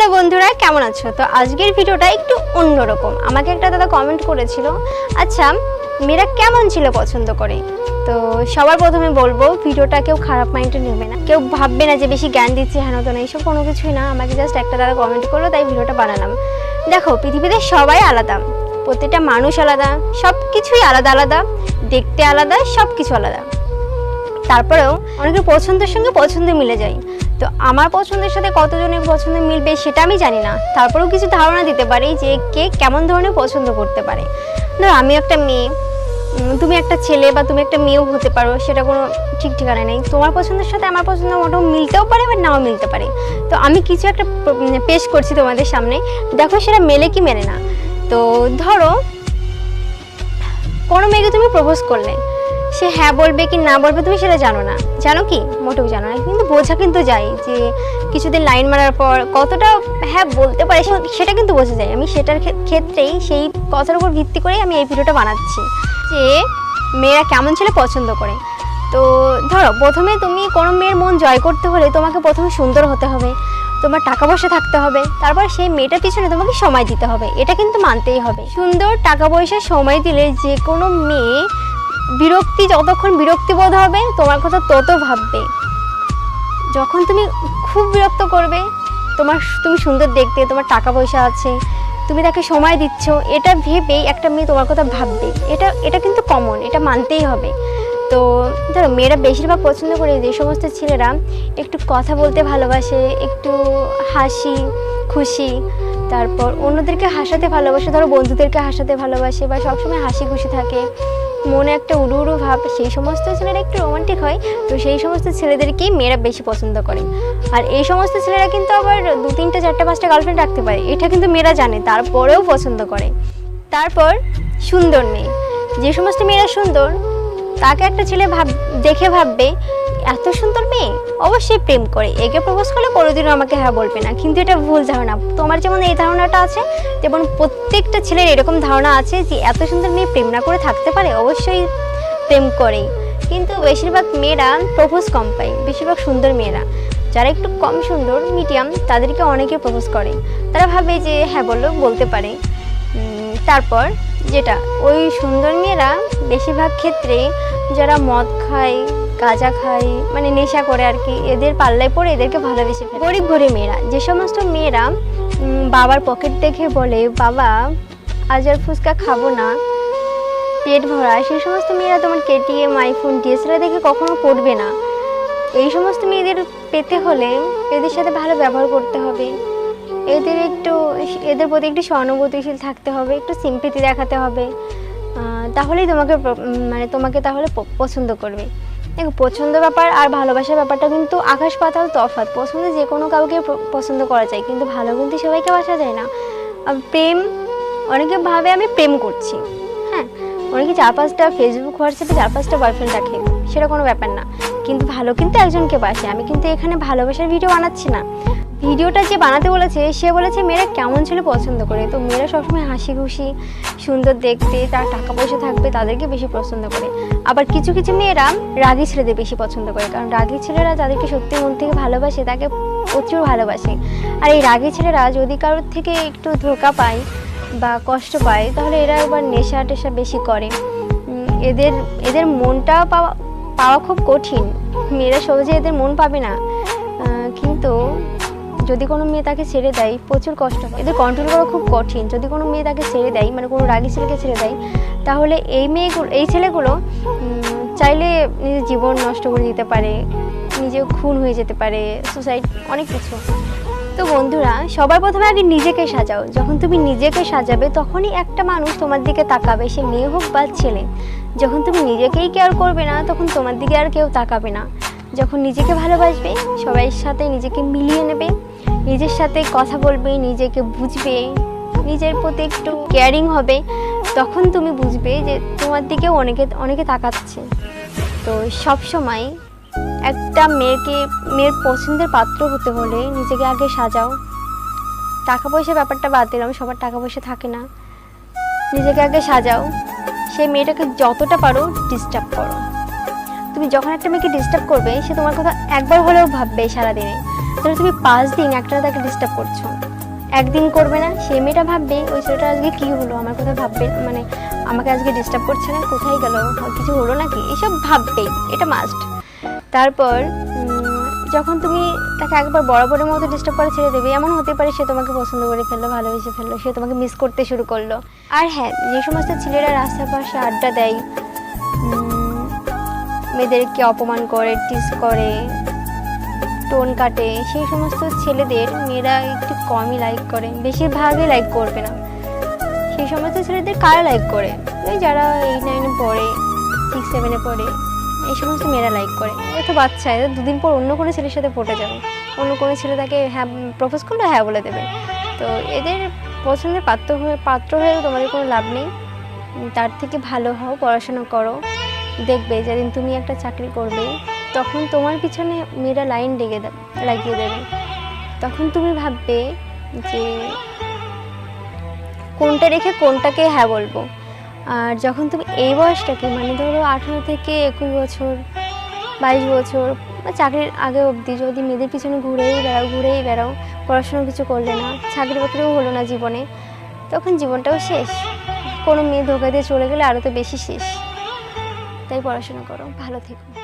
Hello বন্ধুরা, কেমন আছো? তো আজকের ভিডিওটা একটু অন্যরকম। আমাকে একটা দাদা কমেন্ট করেছিল আচ্ছা মেয়েরা কেমন ছিল পছন্দ করে? তো সবার প্রথমে বলব, ভিডিওটা কেউ খারাপ মাইন্ডে নেবে না। কেউ ভাববে না যে বেশি জ্ঞান দিচ্ছে হেন তো না, এইসব কোনো কিছুই না। আমাকে জাস্ট একটা দাদা কমেন্ট করল, তাই ভিডিওটা বানালাম। দেখো, পৃথিবীতে সবাই আলাদা। প্রত্যেকটা মানুষ আলাদা সব কিছুই আলাদা আলাদা। দেখতে আলাদা সব কিছু আলাদা। তারপরেও অনেকের পছন্দের সঙ্গে পছন্দ মিলে যায়। তো আমার পছন্দের সাথে কতজনের পছন্দ মিলবে সেটা আমি জানি না। তারপরেও কিছু ধারণা দিতে পারি যে কে কেমন ধরনের পছন্দ করতে পারে। ধরো আমি একটা মেয়ে তুমি একটা ছেলে বা তুমি একটা মেয়েও হতে পারো, সেটা কোনো ঠিক ঠিকানা নেই। তোমার পছন্দের সাথে আমার পছন্দ মোটামুটি মিলতেও পারে বা নাও মিলতে পারে। তো আমি কিছু একটা পেশ করছি তোমাদের সামনে। দেখো সেটা মেলে কি মেলে না। তো ধরো কোনো মেয়েকে তুমি প্রপোজ করলে। সে হ্যাঁ বলবে কি না বলবে তুমি সেটা জানো না। জানো কি? মোটেও জানো না। কিন্তু বোঝা কিন্তু যায় যে কিছুদিন লাইন মারার পর কতটা হ্যাঁ বলতে পারে সেটা কিন্তু বোঝা যায়। আমি সেটার ক্ষেত্রেই সেই কথার উপর ভিত্তি করেই আমি এই ভিডিওটা বানাচ্ছি যে মেয়েরা কেমন ছেলে পছন্দ করে। তো ধরো, প্রথমে তুমি কোনো মেয়ের মন জয় করতে হলে তোমাকে প্রথমে সুন্দর হতে হবে, তোমার টাকা পয়সা থাকতে হবে, তারপর সেই মেয়েটার পিছনে তোমাকে সময় দিতে হবে। এটা কিন্তু মানতেই হবে। সুন্দর টাকা পয়সা সময় দিলে যে কোনো মেয়ে বিরক্তি, যতক্ষণ বিরক্তি বোধ হবে, তোমার কথা তত ভাববে। যখন তুমি খুব বিরক্ত করবে, তোমার তুমি সুন্দর দেখতে, তোমার টাকা পয়সা আছে, তুমি তাকে সময় দিচ্ছ, এটা ভেবেই একটা মেয়ে তোমার কথা ভাববে। এটা এটা কিন্তু কমন এটা মানতেই হবে। তো ধরো, মেয়েরা বেশিরভাগ পছন্দ করে যে সমস্ত ছেলেরা একটু কথা বলতে ভালোবাসে, একটু হাসি, খুশি তারপর অন্যদেরকে হাসাতে ভালোবাসে, ধরো বন্ধুদেরকে হাসাতে ভালোবাসে বা সবসময় হাসি খুশি থাকে, মনে একটা উড়ু উড়ু ভাব, সেই সমস্ত ছেলেরা একটু রোমান্টিক হয়, তো সেই সমস্ত ছেলেদেরকেই মেয়েরা বেশি পছন্দ করে। আর এই সমস্ত ছেলেরা কিন্তু আবার দু, তিনটে, চারটে, পাঁচটা গার্লফ্রেন্ড রাখতে পারে, এটা কিন্তু মেয়েরা জানে, তারপরেও পছন্দ করে। তারপর সুন্দর মেয়ে, যে সমস্ত মেয়েরা সুন্দর, তাকে একটা ছেলে ভাব, দেখে ভাববে এত সুন্দর মেয়ে? অবশ্যই প্রেম করে। একে প্রপোজ করলে কোনোদিনও আমাকে হ্যাঁ বলবে না। কিন্তু এটা ভুল ধারণা। তোমার যেমন এই ধারণাটা আছে যেমন প্রত্যেকটা ছেলের এরকম ধারণা আছে যে এত সুন্দর মেয়ে প্রেম না করে থাকতে পারে, অবশ্যই প্রেম করে কিন্তু বেশিরভাগ মেয়েরা প্রপোজ কম পায়। বেশিরভাগ সুন্দর মেয়েরা। যারা একটু কম সুন্দর মিডিয়াম তাদেরকে অনেকে প্রপোজ করে। তারা ভাবে যে হ্যাঁ বলল, বলতে পারে। তারপর যেটা, ওই সুন্দর মেয়েরা বেশিরভাগ ক্ষেত্রে যারা মদ খায় গাঁজা খায় মানে নেশা করে আর কি, এদের পাল্লায় পড়ে এদেরকে ভালোবেসে গরিব গরিব মেয়েরা, যে সমস্ত মেয়েরা বাবার পকেট দেখে বলে, বাবা, আজ আর ফুচকা খাব না, পেট ভরা। সেই সমস্ত মেয়েরা তোমার কেটিএম, আইফোন, ডিএসএলআর দেখে কখনো পড়বে না। এই সমস্ত মেয়েদের পেতে হলে এদের সাথে ভালো ব্যবহার করতে হবে। এদের একটু, এদের প্রতি একটু সহানুভূতিশীল থাকতে হবে, একটু সিম্পিতি দেখাতে হবে। তাহলেই তোমাকে মানে তোমাকে তাহলে পছন্দ করবে। দেখো, পছন্দ ব্যাপার আর ভালোবাসার ব্যাপারটা কিন্তু আকাশ পাতাল তফাত পছন্দ যে কোনো কাউকে পছন্দ করা যায়, কিন্তু ভালো কিন্তু সবাইকে বাসা যায় না। প্রেম, অনেকে ভাবে আমি প্রেম করছি। হ্যাঁ অনেকে চার পাঁচটা ফেসবুক হোয়াটসঅ্যাপে চার পাঁচটা বয়ফ্রেন্ড রাখে, সেটা কোনো ব্যাপার না। কিন্তু ভালো কিন্তু একজনকে বাসে। আমি কিন্তু এখানে ভালোবাসার ভিডিও বানাচ্ছি না। ভিডিওটা যে বানাতে বলেছে, সে বলেছে মেয়েরা কেমন ছেলে পছন্দ করে। তো মেয়েরা সবসময় হাসি খুশি সুন্দর দেখতে, তার টাকা পয়সা থাকবে, তাদেরকে বেশি পছন্দ করে। আবার কিছু কিছু মেয়েরা রাগী ছেলেদের বেশি পছন্দ করে, কারণ রাগী ছেলেরা যাদেরকে সত্যি মন থেকে ভালোবাসে, তাকে প্রচুর ভালোবাসে। আর এই রাগী ছেলেরা যদি কারোর থেকে একটু ধোকা পায় বা কষ্ট পায়, তাহলে এরা এবার নেশা টেশা বেশি করে। এদের এদের মনটা পাওয়া পাওয়া খুব কঠিন। মেয়েরা সহজে এদের মন পাবে না। কিন্তু যদি কোনো মেয়ে তাকে ছেড়ে দেয়, প্রচুর কষ্ট হয়। এদের কন্ট্রোল করা খুব কঠিন। যদি কোনো মেয়ে তাকে ছেড়ে দেয় মানে কোনো রাগী ছেলেকে ছেড়ে দেয়, তাহলে এই মেয়েগুলো, এই ছেলেগুলো চাইলে নিজের জীবন নষ্ট করে দিতে পারে নিজে খুন হয়ে যেতে পারে সুসাইড অনেক কিছু। তো বন্ধুরা, সবার প্রথমে আগে নিজেকে সাজাও। যখন তুমি নিজেকে সাজাবে, তখনই একটা মানুষ তোমার দিকে তাকাবে, সে মেয়ে হোক বা ছেলে। যখন তুমি নিজেকেই কেয়ার করবে না, তখন তোমার দিকে আর কেউ তাকাবে না। যখন নিজেকে ভালোবাসবে সবাইয়ের সাথে নিজেকে মিলিয়ে নেবে, নিজের সাথে কথা বলবে, নিজেকে বুঝবে, নিজের প্রতি একটু কেয়ারিং হবে, তখন তুমি বুঝবে যে তোমার দিকেও অনেকে অনেকে তাকাচ্ছে। তো সব সময় একটা মেয়েকে, মেয়ের পছন্দের পাত্র হতে হলে নিজেকে আগে সাজাও। টাকা পয়সা ব্যাপারটা বাদ দিলাম, সবার টাকা পয়সা থাকে না। নিজেকে আগে সাজাও। সেই মেয়েটাকে যতটা পারো ডিস্টার্ব করো। তুমি যখন একটা মেয়েকে ডিস্টার্ব করবে, সে তোমার কথা একবার হলেও ভাববে সারাদিনে। ধরো তুমি পাঁচ দিন একটা তাকে ডিস্টার্ব করছ। একদিন করবে না, সে মেয়েটা ভাববে, ওই ছেলেটা আজকে কী হলো? আমার কথা ভাববে মানে আমাকে আজকে ডিস্টার্ব করছে না, কোথায় গেল? কিছু হলো নাকি? এসব ভাববেই এটা মাস্ট তারপর যখন তুমি তাকে একবার বরাবরের মতো ডিস্টার্ব করে ছেড়ে দেবে, এমন হতে পারে সে তোমাকে পছন্দ করে ফেলল, ভালোবেসে ফেলল, সে তোমাকে মিস করতে শুরু করল। আর হ্যাঁ যে সমস্ত ছেলেরা রাস্তার পাশে আড্ডা দেয় মেয়েদেরকে অপমান করে টিস করে টোন কাটে, সেই সমস্ত ছেলেদের মেয়েরা একটু কমই লাইক করে, বেশিরভাগই লাইক করবে না। সেই সমস্ত ছেলেদের কারা লাইক করে? ওই যারা এইট নাইনে পড়ে সিক্স সেভেনে পড়ে, এই সমস্ত মেয়েরা লাইক করে। এ তো বাচ্চা এদের দুদিন পর অন্য কোনো ছেলের সাথে পটে যাবে। অন্য কোনো ছেলে তাকে হ্যাঁ প্রপোজ করলে হ্যাঁ বলে দেবে। তো এদের পছন্দের পাত্র হয়ে পাত্র হয়ে তোমাদের কোনো লাভ নেই। তার থেকে ভালো হও, পড়াশোনা করো। দেখবে যেদিন তুমি একটা চাকরি করবে, তখন তোমার পিছনে মেয়েরা লাইন দেবে লাগিয়ে দেবে। তখন তুমি ভাববে যে কোনটা রেখে কোনটাকে হ্যাঁ বলব। আর যখন তুমি এই বয়সটাকে মানে ধরো আঠারো থেকে একুশ বছর, বাইশ বছর, বা চাকরির আগে অবধি যদি মেয়েদের পিছনে ঘুরেই বেড়াও ঘুরেই বেড়াও পড়াশোনা কিছু করলে না, চাকরি বাকরিও হলো না জীবনে, তখন জীবনটাও শেষ। কোনো মেয়ে ধোকা দিয়ে চলে গেলে আরও তো বেশি শেষ। তাই পড়াশোনা করো ভালো থেকো।